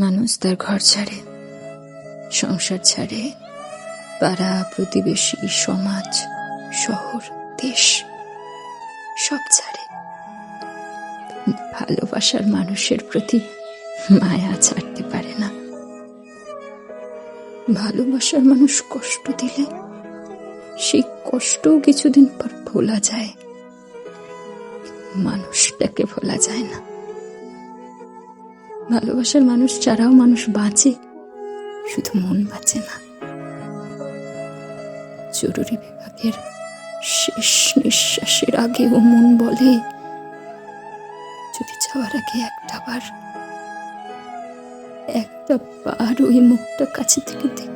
মানুষ তার ঘর ছাড়ে, সংসার ছাড়ে, পাড়া, প্রতিবেশী, সমাজ, শহর, দেশ, সব ছাড়ে। ভালোবাসার মানুষের প্রতি মায়া ছাড়তে পারে না। ভালোবাসার মানুষ কষ্ট দিলে সেই কষ্টও কিছুদিন পর ভোলা যায়। মানুষটাকে ভোলা যায় না। ভালোবাসার মানুষ ছাড়াও মানুষ বাঁচে। শুধু মন বাঁচে না। জরুরি বিভাগের শেষ নিঃশ্বাসের আগে ও মন বলে। যদি যাওয়ার আগে একটা বার একটা বার ওই মুখটা কাছে থেকে দেখ